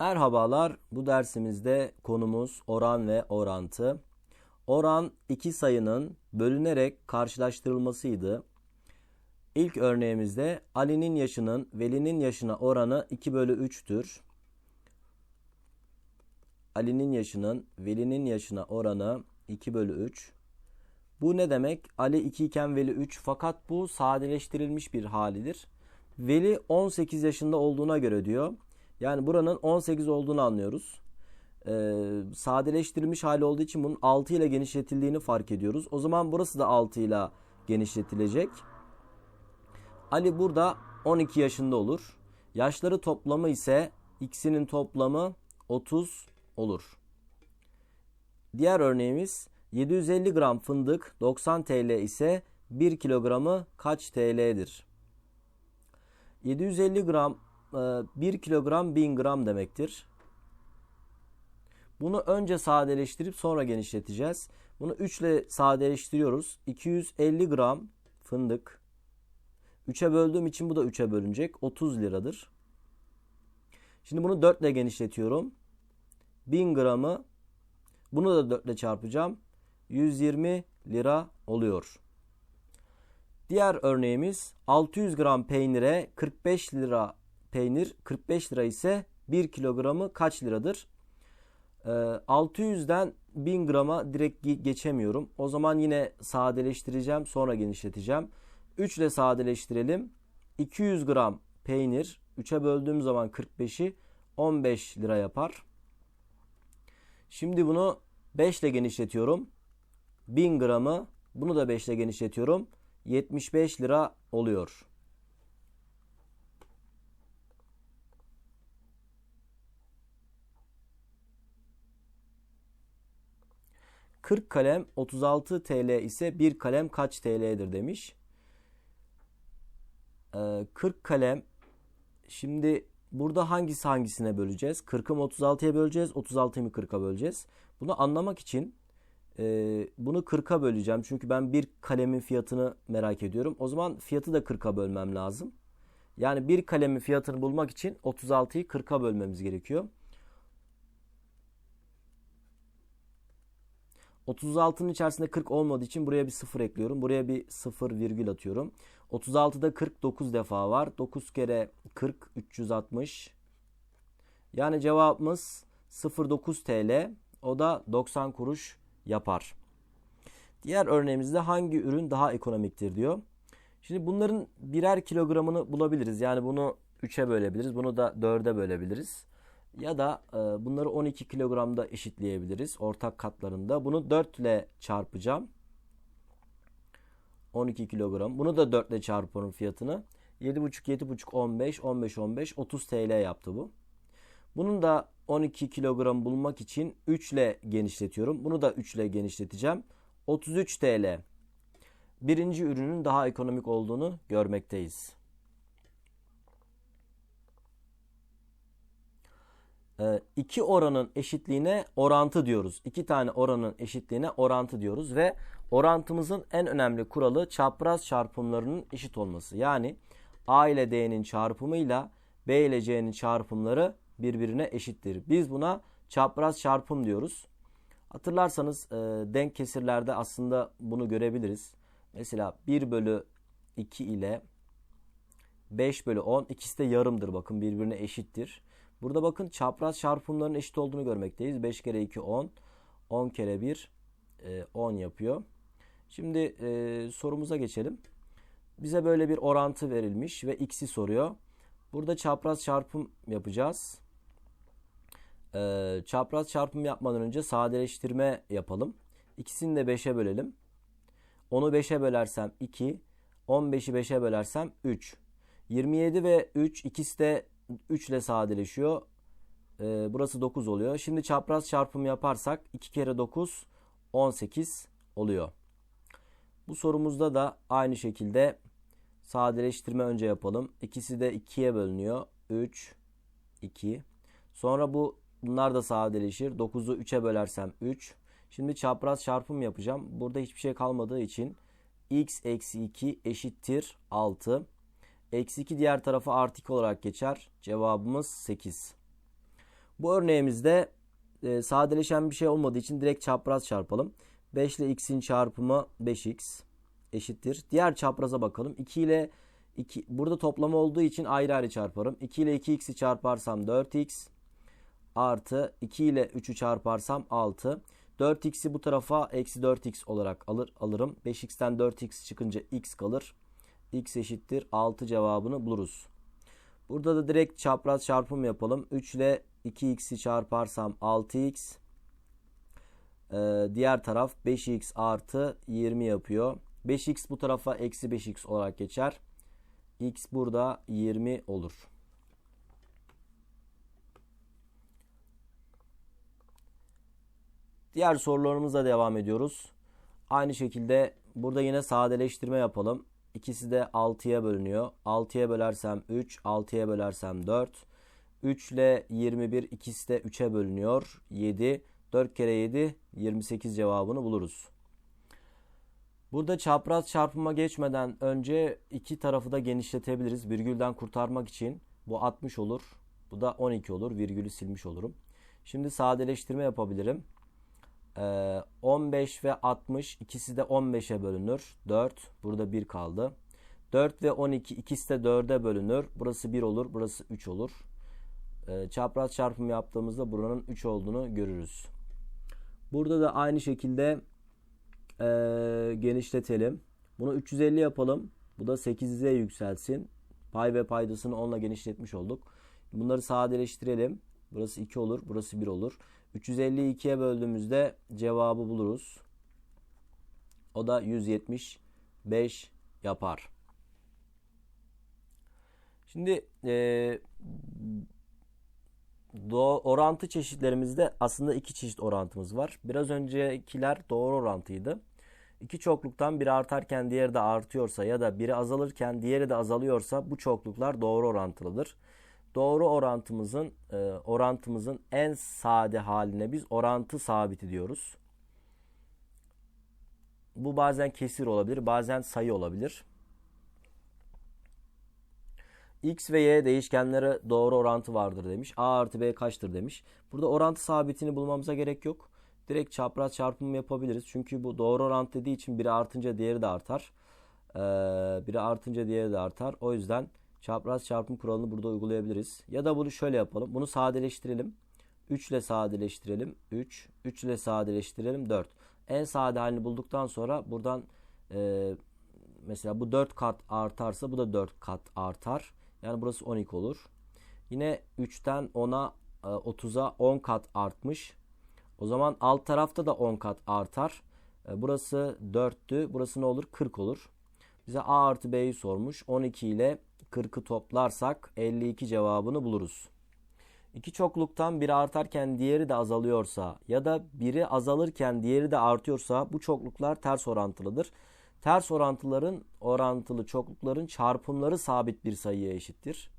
Merhabalar. Bu dersimizde konumuz oran ve orantı. Oran iki sayının bölünerek karşılaştırılmasıydı. İlk örneğimizde Ali'nin yaşının Veli'nin yaşına oranı 2 bölü 3'tür. Ali'nin yaşının Veli'nin yaşına oranı 2 bölü 3. Bu ne demek? Ali 2 iken Veli 3 fakat bu sadeleştirilmiş bir halidir. Veli 18 yaşında olduğuna göre diyor. Yani buranın 18 olduğunu anlıyoruz. Ee, sadeleştirilmiş hali olduğu için bunun 6 ile genişletildiğini fark ediyoruz. O zaman burası da 6 ile genişletilecek. Ali burada 12 yaşında olur. Yaşları toplamı ise ikisinin toplamı 30 olur. Diğer örneğimiz 750 gram fındık 90 TL ise 1 kilogramı kaç TL'dir? 750 gram 1 e, kilogram 1000 gram demektir. Bunu önce sadeleştirip sonra genişleteceğiz. Bunu 3 ile sadeleştiriyoruz. 250 gram fındık. 3'e böldüğüm için bu da 3'e bölünecek. 30 liradır. Şimdi bunu 4 ile genişletiyorum. 1000 gramı bunu da 4 ile çarpacağım. 120 lira oluyor. Diğer örneğimiz 600 gram peynire 45 lira peynir 45 lira ise 1 kilogramı kaç liradır? 600'den ee, 1000 grama direkt geçemiyorum. O zaman yine sadeleştireceğim sonra genişleteceğim. 3 ile sadeleştirelim. 200 gram peynir 3'e böldüğüm zaman 45'i 15 lira yapar. Şimdi bunu 5 ile genişletiyorum. 1000 gramı bunu da 5 ile genişletiyorum. 75 lira oluyor. 40 kalem 36 TL ise bir kalem kaç TL'dir demiş. Ee, 40 kalem şimdi burada hangisi hangisine böleceğiz? 40'ı mı 36'ya böleceğiz? 36'yı mı 40'a böleceğiz? Bunu anlamak için e, bunu 40'a böleceğim. Çünkü ben bir kalemin fiyatını merak ediyorum. O zaman fiyatı da 40'a bölmem lazım. Yani bir kalemin fiyatını bulmak için 36'yı 40'a bölmemiz gerekiyor. 36'nın içerisinde 40 olmadığı için buraya bir 0 ekliyorum. Buraya bir 0 virgül atıyorum. 36'da 49 defa var. 9 kere 40 360. Yani cevabımız 0.9 TL. O da 90 kuruş yapar. Diğer örneğimizde hangi ürün daha ekonomiktir diyor. Şimdi bunların birer kilogramını bulabiliriz. Yani bunu 3'e bölebiliriz. Bunu da 4'e bölebiliriz. Ya da e, bunları 12 kilogramda eşitleyebiliriz ortak katlarında. Bunu 4 ile çarpacağım. 12 kilogram. Bunu da 4 ile çarpıyorum fiyatını. 7,5 7,5 15 15 15 30 TL yaptı bu. Bunun da 12 kilogram bulmak için 3 ile genişletiyorum. Bunu da 3 ile genişleteceğim. 33 TL. Birinci ürünün daha ekonomik olduğunu görmekteyiz. e, iki oranın eşitliğine orantı diyoruz. İki tane oranın eşitliğine orantı diyoruz ve orantımızın en önemli kuralı çapraz çarpımlarının eşit olması. Yani A ile D'nin çarpımıyla B ile C'nin çarpımları birbirine eşittir. Biz buna çapraz çarpım diyoruz. Hatırlarsanız e, denk kesirlerde aslında bunu görebiliriz. Mesela 1 bölü 2 ile 5 bölü 10 ikisi de yarımdır bakın birbirine eşittir. Burada bakın çapraz çarpımların eşit olduğunu görmekteyiz. 5 kere 2 10. 10 kere 1 10 e, yapıyor. Şimdi e, sorumuza geçelim. Bize böyle bir orantı verilmiş ve x'i soruyor. Burada çapraz çarpım yapacağız. E, çapraz çarpım yapmadan önce sadeleştirme yapalım. İkisini de 5'e bölelim. 10'u 5'e bölersem 2, 15'i 5'e bölersem 3. 27 ve 3 ikisi de 3 ile sadeleşiyor. Ee, burası 9 oluyor. Şimdi çapraz çarpım yaparsak 2 kere 9 18 oluyor. Bu sorumuzda da aynı şekilde sadeleştirme önce yapalım. İkisi de 2'ye bölünüyor. 3 2 Sonra bu bunlar da sadeleşir. 9'u 3'e bölersem 3. Şimdi çapraz çarpım yapacağım. Burada hiçbir şey kalmadığı için x eksi 2 eşittir 6. Eksi 2 diğer tarafa artı 2 olarak geçer. Cevabımız 8. Bu örneğimizde e, sadeleşen bir şey olmadığı için direkt çapraz çarpalım. 5 ile x'in çarpımı 5x eşittir. Diğer çapraza bakalım. 2 ile 2 burada toplama olduğu için ayrı ayrı çarparım. 2 ile 2x'i çarparsam 4x artı 2 ile 3'ü çarparsam 6. 4x'i bu tarafa eksi 4x olarak alır alırım. 5x'ten 4x çıkınca x kalır. X eşittir 6 cevabını buluruz. Burada da direkt çapraz çarpım yapalım. 3 ile 2x'i çarparsam 6x. Ee, diğer taraf 5x artı 20 yapıyor. 5x bu tarafa eksi 5x olarak geçer. x burada 20 olur. Diğer sorularımızla devam ediyoruz. Aynı şekilde burada yine sadeleştirme yapalım. İkisi de 6'ya bölünüyor. 6'ya bölersem 3, 6'ya bölersem 4. 3 ile 21 ikisi de 3'e bölünüyor. 7. 4 kere 7 28 cevabını buluruz. Burada çapraz çarpıma geçmeden önce iki tarafı da genişletebiliriz. Virgülden kurtarmak için bu 60 olur. Bu da 12 olur. Virgülü silmiş olurum. Şimdi sadeleştirme yapabilirim. 15 ve 60 ikisi de 15'e bölünür. 4. Burada 1 kaldı. 4 ve 12 ikisi de 4'e bölünür. Burası 1 olur. Burası 3 olur. Çapraz çarpım yaptığımızda buranın 3 olduğunu görürüz. Burada da aynı şekilde e, genişletelim. Bunu 350 yapalım. Bu da 8'e yükselsin. Pay ve paydasını 10 ile genişletmiş olduk. Bunları sadeleştirelim. Burası 2 olur. Burası 1 olur. 350'yi 2'ye böldüğümüzde cevabı buluruz. O da 175 yapar. Şimdi e, do, orantı çeşitlerimizde aslında iki çeşit orantımız var. Biraz öncekiler doğru orantıydı. İki çokluktan biri artarken diğeri de artıyorsa ya da biri azalırken diğeri de azalıyorsa bu çokluklar doğru orantılıdır. Doğru orantımızın e, orantımızın en sade haline biz orantı sabiti diyoruz. Bu bazen kesir olabilir, bazen sayı olabilir. X ve Y değişkenlere doğru orantı vardır demiş. A artı B kaçtır demiş. Burada orantı sabitini bulmamıza gerek yok. Direkt çapraz çarpımı yapabiliriz. Çünkü bu doğru orantı dediği için biri artınca diğeri de artar. Ee, biri artınca diğeri de artar. O yüzden çapraz çarpım kuralını burada uygulayabiliriz. Ya da bunu şöyle yapalım. Bunu sadeleştirelim. 3 ile sadeleştirelim. 3. 3 ile sadeleştirelim. 4. En sade halini bulduktan sonra buradan e, mesela bu 4 kat artarsa bu da 4 kat artar. Yani burası 12 olur. Yine 3'ten 10'a 30'a 10 kat artmış. O zaman alt tarafta da 10 kat artar. E, burası 4'tü. Burası ne olur? 40 olur. Bize A artı B'yi sormuş. 12 ile 40'ı toplarsak 52 cevabını buluruz. İki çokluktan biri artarken diğeri de azalıyorsa ya da biri azalırken diğeri de artıyorsa bu çokluklar ters orantılıdır. Ters orantıların orantılı çoklukların çarpımları sabit bir sayıya eşittir.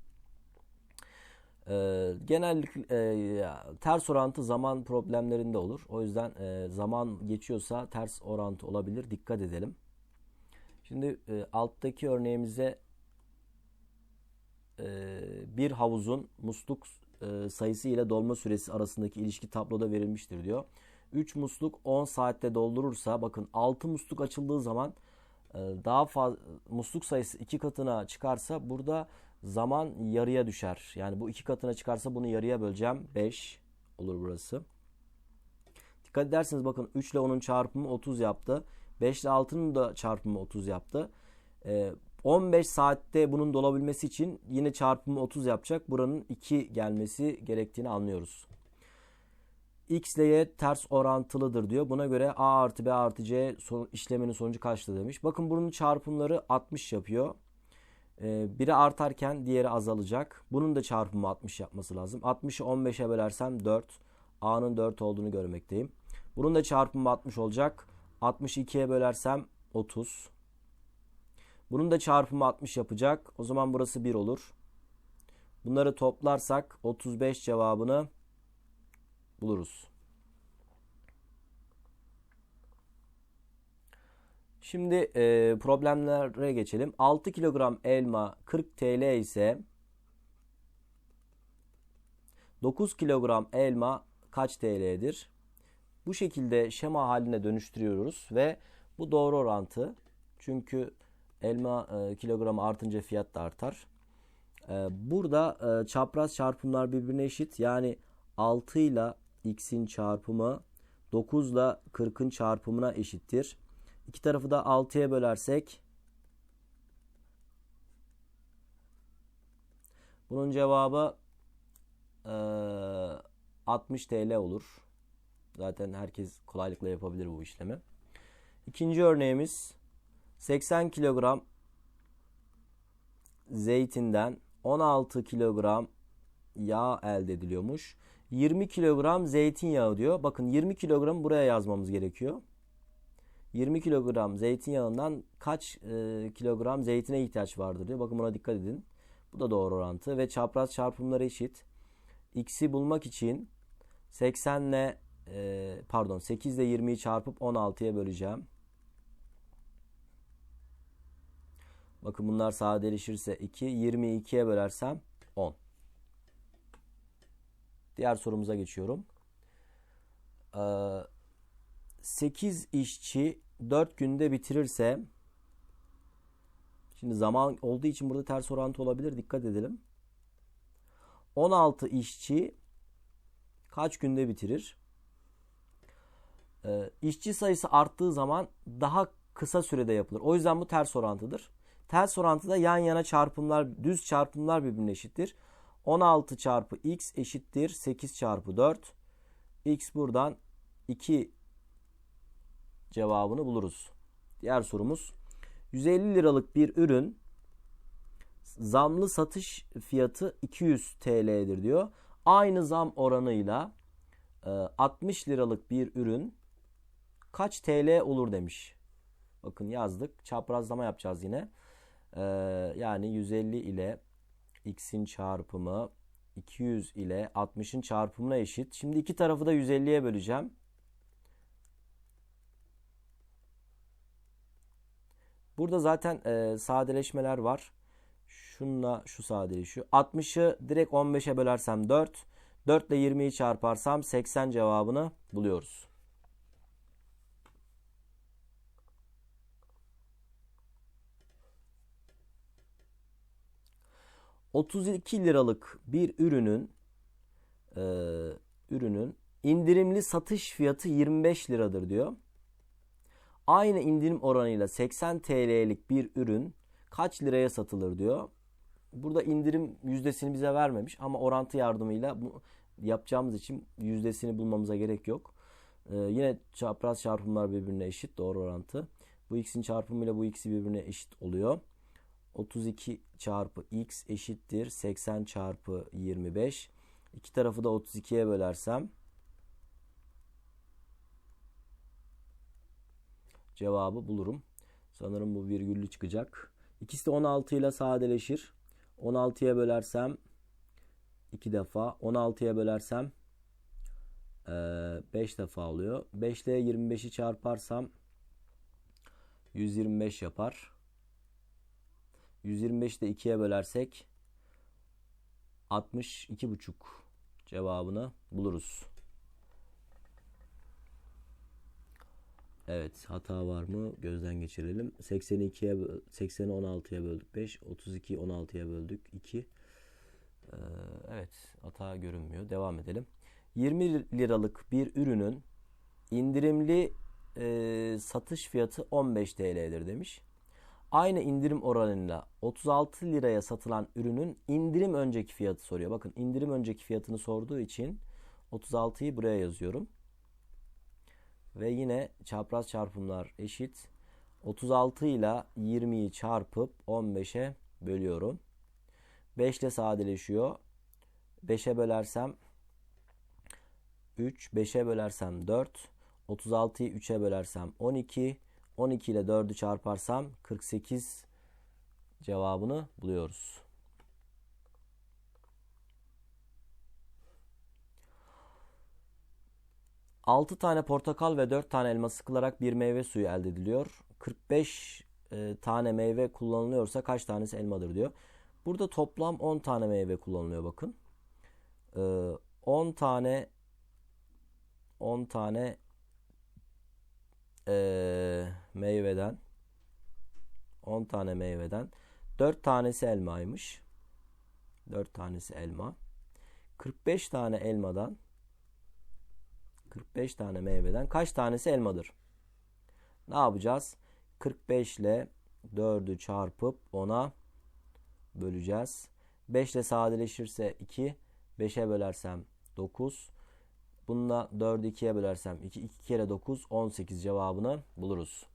Ee, genellikle e, ters orantı zaman problemlerinde olur. O yüzden e, zaman geçiyorsa ters orantı olabilir. Dikkat edelim. Şimdi e, alttaki örneğimize bir havuzun musluk e, sayısı ile dolma süresi arasındaki ilişki tabloda verilmiştir diyor. 3 musluk 10 saatte doldurursa bakın 6 musluk açıldığı zaman e, daha fazla musluk sayısı 2 katına çıkarsa burada zaman yarıya düşer. Yani bu 2 katına çıkarsa bunu yarıya böleceğim. 5 olur burası. Dikkat ederseniz bakın 3 ile 10'un çarpımı 30 yaptı. 5 ile 6'nın da çarpımı 30 yaptı. E, 15 saatte bunun dolabilmesi için yine çarpımı 30 yapacak. Buranın 2 gelmesi gerektiğini anlıyoruz. X ile Y ters orantılıdır diyor. Buna göre A artı B artı C işleminin sonucu kaçtır demiş. Bakın bunun çarpımları 60 yapıyor. Ee, biri artarken diğeri azalacak. Bunun da çarpımı 60 yapması lazım. 60'ı 15'e bölersem 4. A'nın 4 olduğunu görmekteyim. Bunun da çarpımı 60 olacak. 62'ye bölersem 30. Bunun da çarpımı 60 yapacak. O zaman burası 1 olur. Bunları toplarsak 35 cevabını buluruz. Şimdi e, problemlere geçelim. 6 kilogram elma 40 TL ise 9 kilogram elma kaç TL'dir? Bu şekilde şema haline dönüştürüyoruz ve bu doğru orantı. Çünkü elma e, kilogramı artınca fiyat da artar. E, burada e, çapraz çarpımlar birbirine eşit. Yani 6 ile x'in çarpımı 9 ile 40'ın çarpımına eşittir. İki tarafı da 6'ya bölersek bunun cevabı e, 60 TL olur. Zaten herkes kolaylıkla yapabilir bu işlemi. İkinci örneğimiz 80 kilogram zeytinden 16 kilogram yağ elde ediliyormuş. 20 kilogram zeytinyağı diyor. Bakın 20 kilogram buraya yazmamız gerekiyor. 20 kilogram zeytinyağından kaç e, kilogram zeytine ihtiyaç vardır diyor. Bakın buna dikkat edin. Bu da doğru orantı ve çapraz çarpımları eşit. X'i bulmak için 80 ile e, pardon 8 ile 20'yi çarpıp 16'ya böleceğim. Bakın bunlar sadeleşirse 2. 20'yi 2'ye bölersem 10. Diğer sorumuza geçiyorum. Ee, 8 işçi 4 günde bitirirse şimdi zaman olduğu için burada ters orantı olabilir. Dikkat edelim. 16 işçi kaç günde bitirir? Ee, işçi sayısı arttığı zaman daha kısa sürede yapılır. O yüzden bu ters orantıdır. Ters orantıda yan yana çarpımlar, düz çarpımlar birbirine eşittir. 16 çarpı x eşittir 8 çarpı 4. x buradan 2 cevabını buluruz. Diğer sorumuz 150 liralık bir ürün zamlı satış fiyatı 200 TL'dir diyor. Aynı zam oranıyla 60 e, liralık bir ürün kaç TL olur demiş. Bakın yazdık. Çaprazlama yapacağız yine. Ee, yani 150 ile x'in çarpımı 200 ile 60'ın çarpımına eşit. Şimdi iki tarafı da 150'ye böleceğim. Burada zaten e, sadeleşmeler var. Şunla şu sadeleşiyor. 60'ı direkt 15'e bölersem 4. 4 ile 20'yi çarparsam 80 cevabını buluyoruz. 32 liralık bir ürünün e, ürünün indirimli satış fiyatı 25 liradır diyor. Aynı indirim oranıyla 80 TL'lik bir ürün kaç liraya satılır diyor. Burada indirim yüzdesini bize vermemiş ama orantı yardımıyla bu yapacağımız için yüzdesini bulmamıza gerek yok. Ee, yine çapraz çarpımlar birbirine eşit doğru orantı. Bu x'in çarpımıyla bu x'i birbirine eşit oluyor. 32 çarpı x eşittir 80 çarpı 25. İki tarafı da 32'ye bölersem cevabı bulurum. Sanırım bu virgüllü çıkacak. İkisi de 16 ile sadeleşir. 16'ya bölersem 2 defa. 16'ya bölersem 5 defa oluyor. 5 ile 25'i çarparsam 125 yapar. 125'i de 2'ye bölersek 62,5 cevabını buluruz. Evet hata var mı gözden geçirelim. 82'ye 80'i 16'ya böldük 5. 32'yi 16'ya böldük 2. Ee, evet hata görünmüyor. Devam edelim. 20 liralık bir ürünün indirimli e, satış fiyatı 15 TL'dir demiş. Aynı indirim oranıyla 36 liraya satılan ürünün indirim önceki fiyatı soruyor. Bakın indirim önceki fiyatını sorduğu için 36'yı buraya yazıyorum. Ve yine çapraz çarpımlar eşit. 36 ile 20'yi çarpıp 15'e bölüyorum. 5 ile sadeleşiyor. 5'e bölersem 3, 5'e bölersem 4, 36'yı 3'e bölersem 12, 12 ile 4'ü çarparsam 48 cevabını buluyoruz. Altı tane portakal ve 4 tane elma sıkılarak bir meyve suyu elde ediliyor. 45 e, tane meyve kullanılıyorsa kaç tanesi elmadır diyor. Burada toplam 10 tane meyve kullanılıyor bakın. E, 10 tane 10 tane eee, meyveden 10 tane meyveden 4 tanesi elmaymış. 4 tanesi elma. 45 tane elmadan 45 tane meyveden kaç tanesi elmadır? Ne yapacağız? 45 ile 4'ü çarpıp 10'a böleceğiz. 5 ile sadeleşirse 2. 5'e bölersem 9. Bununla 4'ü 2'ye bölersem 2. 2 kere 9 18 cevabını buluruz.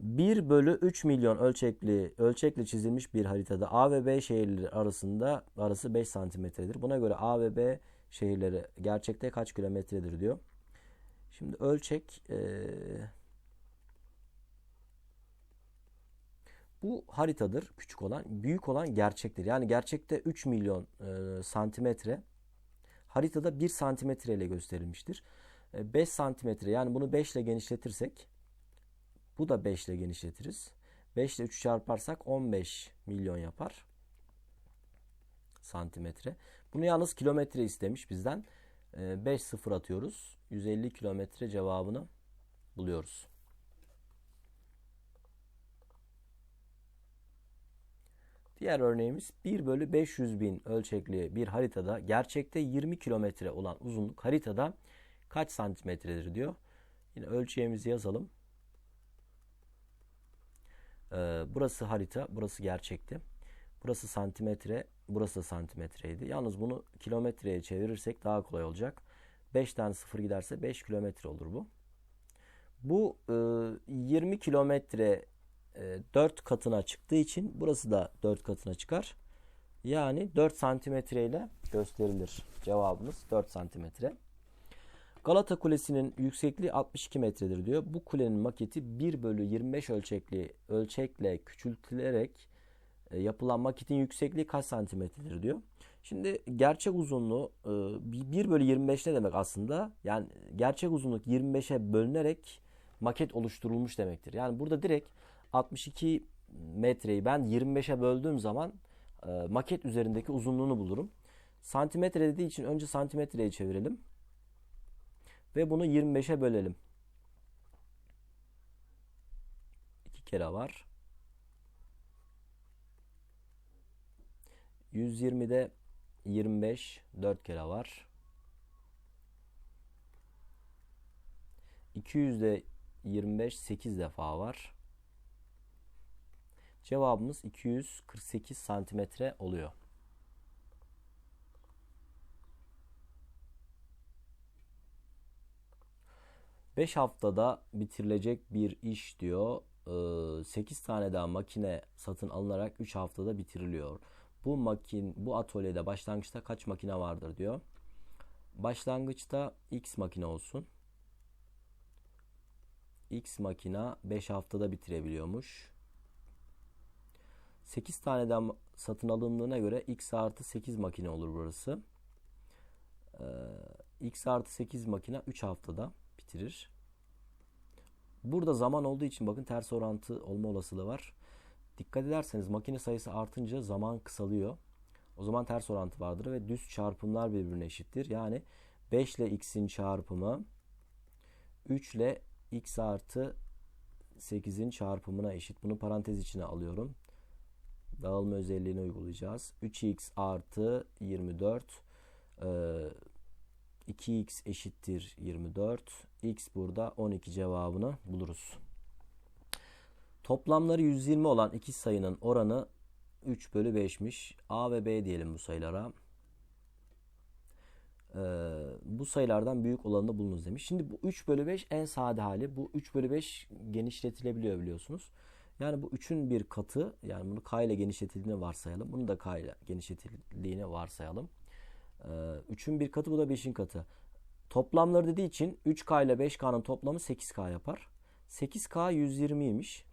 1 bölü 3 milyon ölçekli ölçekle çizilmiş bir haritada A ve B şehirleri arasında arası 5 santimetredir. Buna göre A ve B şehirleri gerçekte kaç kilometredir diyor. Şimdi ölçek eee, bu haritadır küçük olan. Büyük olan gerçektir. Yani gerçekte 3 milyon eee, santimetre haritada 1 santimetre ile gösterilmiştir. E, 5 santimetre yani bunu 5 ile genişletirsek bu da 5 ile genişletiriz. 5 ile 3'ü çarparsak 15 milyon yapar. Santimetre. Bunu yalnız kilometre istemiş bizden. 5 sıfır atıyoruz. 150 kilometre cevabını buluyoruz. Diğer örneğimiz 1 bölü 500 bin ölçekli bir haritada gerçekte 20 kilometre olan uzunluk haritada kaç santimetredir diyor. Yine ölçeğimizi yazalım. Ee, burası harita, burası gerçekti. Burası santimetre, burası da santimetreydi. Yalnız bunu kilometreye çevirirsek daha kolay olacak. 5 tane sıfır giderse 5 kilometre olur bu. Bu e, 20 kilometre e, 4 katına çıktığı için burası da 4 katına çıkar. Yani 4 santimetre ile gösterilir. Cevabımız 4 santimetre. Galata Kulesi'nin yüksekliği 62 metredir diyor. Bu kulenin maketi 1 bölü 25 ölçekli ölçekle küçültülerek e, yapılan maketin yüksekliği kaç santimetredir diyor. Şimdi gerçek uzunluğu e, 1 bölü 25 ne demek aslında? Yani gerçek uzunluk 25'e bölünerek maket oluşturulmuş demektir. Yani burada direkt 62 metreyi ben 25'e böldüğüm zaman e, maket üzerindeki uzunluğunu bulurum. Santimetre dediği için önce santimetreye çevirelim. Ve bunu 25'e bölelim. 2 kere var. 120'de 25 4 kere var. 200'de 25 8 defa var. Cevabımız 248 santimetre oluyor. 5 haftada bitirilecek bir iş diyor. 8 tane daha makine satın alınarak 3 haftada bitiriliyor. Bu makin bu atölyede başlangıçta kaç makine vardır diyor. Başlangıçta X makine olsun. X makina 5 haftada bitirebiliyormuş. 8 taneden satın alındığına göre X artı 8 makine olur burası. Ee, X artı 8 makine 3 haftada bitirir. Burada zaman olduğu için bakın ters orantı olma olasılığı var. Dikkat ederseniz makine sayısı artınca zaman kısalıyor. O zaman ters orantı vardır ve düz çarpımlar birbirine eşittir. Yani 5 ile x'in çarpımı 3 ile x artı 8'in çarpımına eşit. Bunu parantez içine alıyorum. Dağılma özelliğini uygulayacağız. 3x artı 24 2x eşittir 24. x burada 12 cevabını buluruz. Toplamları 120 olan iki sayının oranı 3 bölü 5'miş. A ve B diyelim bu sayılara. Ee, bu sayılardan büyük olanı da bulunuz demiş. Şimdi bu 3 bölü 5 en sade hali. Bu 3 bölü 5 genişletilebiliyor biliyorsunuz. Yani bu 3'ün bir katı yani bunu k ile genişletildiğini varsayalım. Bunu da k ile genişletildiğini varsayalım. 3'ün ee, bir katı bu da 5'in katı. Toplamları dediği için 3K ile 5K'nın toplamı 8K yapar. 8K 120'ymiş.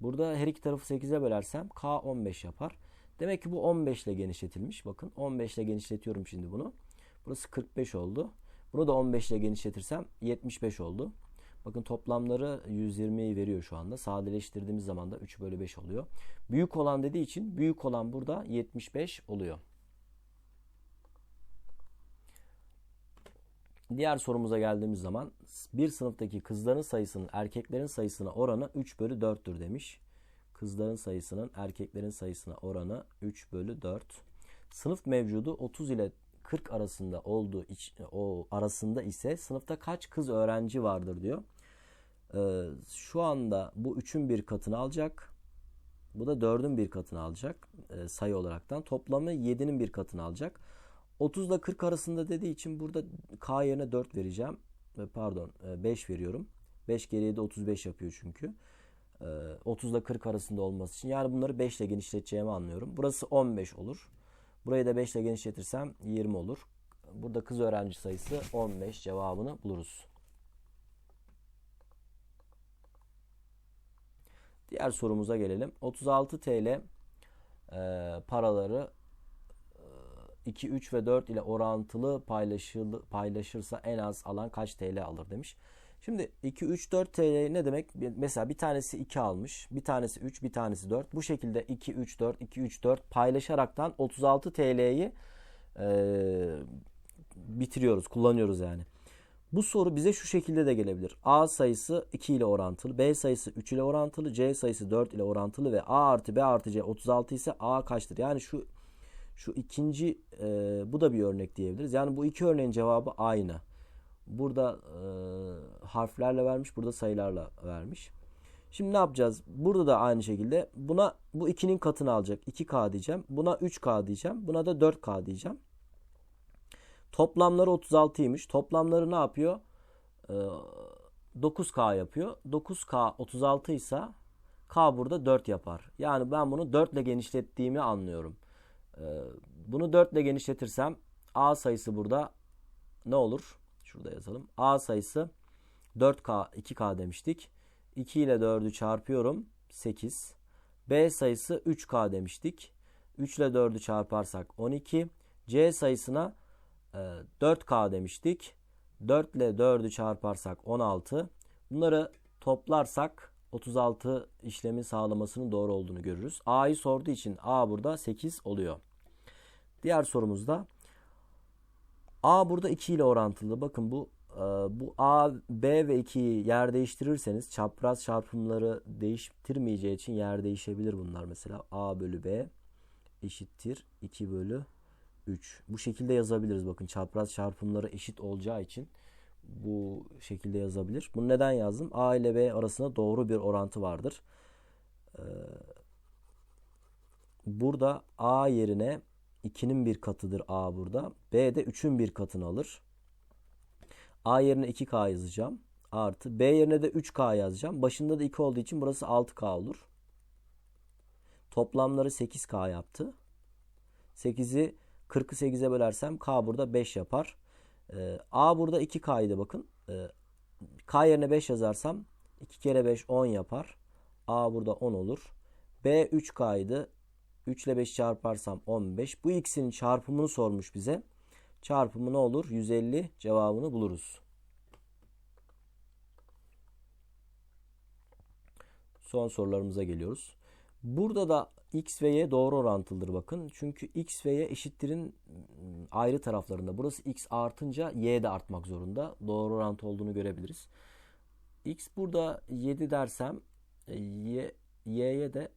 Burada her iki tarafı 8'e bölersem K 15 yapar. Demek ki bu 15 ile genişletilmiş. Bakın 15 ile genişletiyorum şimdi bunu. Burası 45 oldu. Bunu da 15 ile genişletirsem 75 oldu. Bakın toplamları 120'yi veriyor şu anda. Sadeleştirdiğimiz zaman da 3 bölü 5 oluyor. Büyük olan dediği için büyük olan burada 75 oluyor. Diğer sorumuza geldiğimiz zaman bir sınıftaki kızların sayısının erkeklerin sayısına oranı 3 bölü 4'tür demiş. Kızların sayısının erkeklerin sayısına oranı 3 bölü 4. Sınıf mevcudu 30 ile 40 arasında olduğu iç, o arasında ise sınıfta kaç kız öğrenci vardır diyor. Ee, şu anda bu 3'ün bir katını alacak. Bu da 4'ün bir katını alacak e, sayı olaraktan. Toplamı 7'nin bir katını alacak. 30 ile 40 arasında dediği için burada K yerine 4 vereceğim. Pardon 5 e, veriyorum. 5 geriye de 35 yapıyor çünkü. 30 ile 40 arasında olması için. Yani bunları 5 ile genişleteceğimi anlıyorum. Burası 15 olur. Burayı da 5 ile genişletirsem 20 olur. Burada kız öğrenci sayısı 15 cevabını buluruz. Diğer sorumuza gelelim. 36 TL e, paraları 2, 3 ve 4 ile orantılı paylaşıl, paylaşırsa en az alan kaç TL alır demiş. Şimdi 2, 3, 4 TL ne demek? Mesela bir tanesi 2 almış, bir tanesi 3, bir tanesi 4. Bu şekilde 2, 3, 4, 2, 3, 4 paylaşaraktan 36 TL'yi e, bitiriyoruz, kullanıyoruz yani. Bu soru bize şu şekilde de gelebilir. A sayısı 2 ile orantılı, B sayısı 3 ile orantılı, C sayısı 4 ile orantılı ve A artı B artı C 36 ise A kaçtır? Yani şu şu ikinci e, bu da bir örnek diyebiliriz. Yani bu iki örneğin cevabı aynı. Burada e, harflerle vermiş, burada sayılarla vermiş. Şimdi ne yapacağız? Burada da aynı şekilde buna bu 2'nin katını alacak. 2K diyeceğim. Buna 3K diyeceğim. Buna da 4K diyeceğim. Toplamları 36'ymış. Toplamları ne yapıyor? Ee, 9K yapıyor. 9K 36 ise K burada 4 yapar. Yani ben bunu 4 ile genişlettiğimi anlıyorum. Ee, bunu 4 ile genişletirsem A sayısı burada ne olur? Şurada yazalım. A sayısı 4K 2K demiştik. 2 ile 4'ü çarpıyorum. 8. B sayısı 3K demiştik. 3 ile 4'ü çarparsak 12. C sayısına 4K e, demiştik. 4 ile 4'ü çarparsak 16. Bunları toplarsak 36 işlemin sağlamasının doğru olduğunu görürüz. A'yı sorduğu için A burada 8 oluyor. Diğer sorumuzda A burada 2 ile orantılı. Bakın bu e, bu A, B ve 2'yi yer değiştirirseniz çapraz çarpımları değiştirmeyeceği için yer değişebilir bunlar. Mesela A bölü B eşittir 2 bölü 3. Bu şekilde yazabiliriz. Bakın çapraz çarpımları eşit olacağı için bu şekilde yazabilir. Bunu neden yazdım? A ile B arasında doğru bir orantı vardır. Ee, burada A yerine 2'nin bir katıdır A burada. B de 3'ün bir katını alır. A yerine 2K yazacağım. Artı B yerine de 3K yazacağım. Başında da 2 olduğu için burası 6K olur. Toplamları 8K yaptı. 8'i 40'ı 8'e bölersem K burada 5 yapar. Ee, A burada 2K'ydı bakın. Ee, K yerine 5 yazarsam 2 kere 5 10 yapar. A burada 10 olur. B 3K'ydı. 3 ile 5 çarparsam 15. Bu ikisinin çarpımını sormuş bize. Çarpımı ne olur? 150 cevabını buluruz. Son sorularımıza geliyoruz. Burada da x ve y doğru orantılıdır bakın. Çünkü x ve y eşittirin ıı, ayrı taraflarında. Burası x artınca y de artmak zorunda. Doğru orantı olduğunu görebiliriz. x burada 7 dersem e, y, y'ye de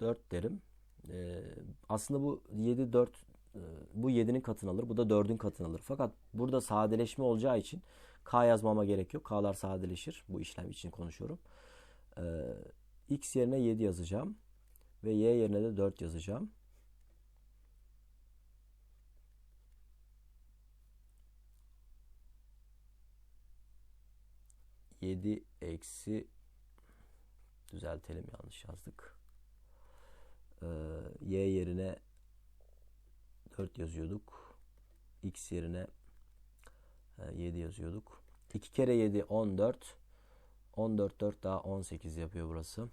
4 derim. Ee, aslında bu 7 4 e, bu 7'nin katını alır. Bu da 4'ün katını alır. Fakat burada sadeleşme olacağı için k yazmama gerek yok. K'lar sadeleşir. Bu işlem için konuşuyorum. Ee, x yerine 7 yazacağım. Ve y yerine de 4 yazacağım. Yedi eksi düzeltelim yanlış yazdık. Ee, y yerine 4 yazıyorduk. x yerine 7 e, yazıyorduk. 2 kere 7 14. 14 4 daha 18 yapıyor burası.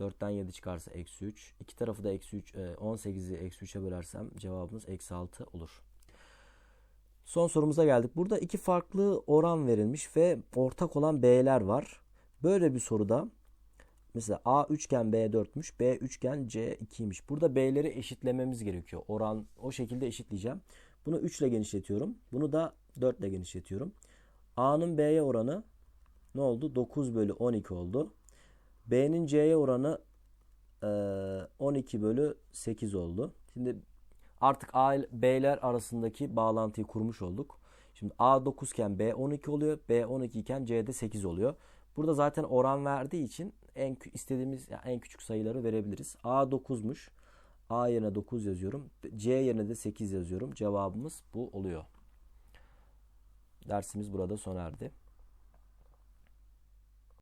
4'ten 7 çıkarsa eksi 3. İki tarafı da eksi 3. 18'i e, eksi 3'e bölersem cevabımız eksi 6 olur. Son sorumuza geldik. Burada iki farklı oran verilmiş ve ortak olan B'ler var. Böyle bir soruda mesela A üçgen B 4'müş. B üçgen C 2'ymiş. Burada B'leri eşitlememiz gerekiyor. Oran o şekilde eşitleyeceğim. Bunu 3 ile genişletiyorum. Bunu da 4 ile genişletiyorum. A'nın B'ye oranı ne oldu? 9 bölü 12 oldu. B'nin C'ye oranı e, 12 bölü 8 oldu. Şimdi artık A ile B'ler arasındaki bağlantıyı kurmuş olduk. Şimdi A 9 iken B 12 oluyor. B 12 iken C de 8 oluyor. Burada zaten oran verdiği için en istediğimiz yani en küçük sayıları verebiliriz. A 9'muş. A yerine 9 yazıyorum. C yerine de 8 yazıyorum. Cevabımız bu oluyor. Dersimiz burada sona erdi.